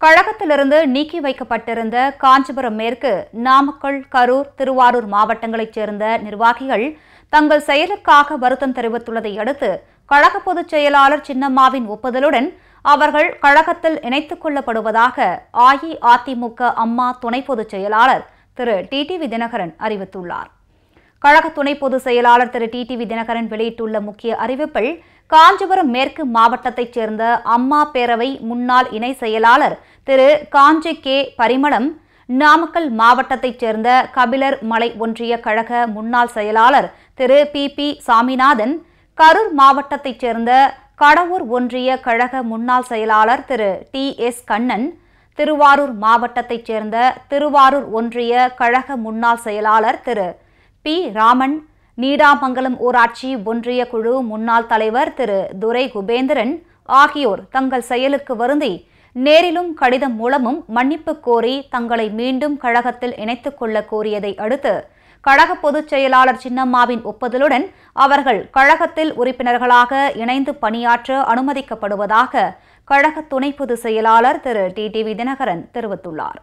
கழகத்திலிருந்து நீக்கி வைக்கப்பட்டிருந்த காஞ்சிபுரம் மேற்கு நாமக்கல் கரூர் திருவாரூர் மாவட்டங்களைச் சேர்ந்த நிர்வாகிகள் தங்கள் செயலுக்காக வருத்தம் தெரிவித்துள்ளதை அடுத்து கழக பொதுச் செயலாளர் சின்னம்மாவின் ஒப்புதலுடன் அவர்கள் கழகத்தில் இணைத்துக் கொள்ளப்படுவதாக அஇஅதிமுக அம்மா துணை பொதுச் செயலாளர் திரு. டிடிவி தினகரன் அறிவித்துள்ளார். கழக துணை பொதுச் செயலாளர் திரு. டிடிவி தினகரன் வெளியிட்டுள்ள முக்கிய அறிவிப்பில் காஞ்சிபுரம் மேற்கு மாவட்டத்தைச் சேர்ந்த அம்மா பேரவை முன்னாள் இணை செயலாளர் திரு. காஞ்சி கே. பரிமளம் நாமக்கல் மாவட்டத்தைச் சேர்ந்த கபிலர் மலை ஒன்றிய கழக முன்னாள் செயலாளர் திரு. பி. பி. சாமிநாதன் கரூர் மாவட்டத்தைச் சேர்ந்த கடவூர் ஒன்றிய கழக முன்னாள் செயலாளர் திரு. டி. எஸ். கண்ணன் திருவாரூர் மாவட்டத்தைச் சேர்ந்த திருவாரூர் ஒன்றிய கழக முன்னாள் செயலாளர் திரு. பி. ராமன் நீடாமங்கலம் ஊராட்சி ஒன்றிய குழு முன்னாள் தலைவர் திரு. துரை குபேந்திரன் ஆகியோர் தங்கள் செயலுக்கு வருந்தி நேரிலும் கடிதம் மூலமும் மன்னிப்பு கோரி தங்களை மீண்டும் கழகத்தில் இணைத்துக் கொள்ள கோரியதை அடுத்து கழக பொதுச் செயலாளர் சின்னம்மாவின் ஒப்புதலுடன் அவர்கள் கழகத்தில் உறுப்பினர்களாக இணைந்து பணியாற்ற அனுமதிக்கப்படுவதாக கழக துணை பொதுச் செயலாளர் திரு. டிடிவி தினகரன் தெரிவித்துள்ளார்.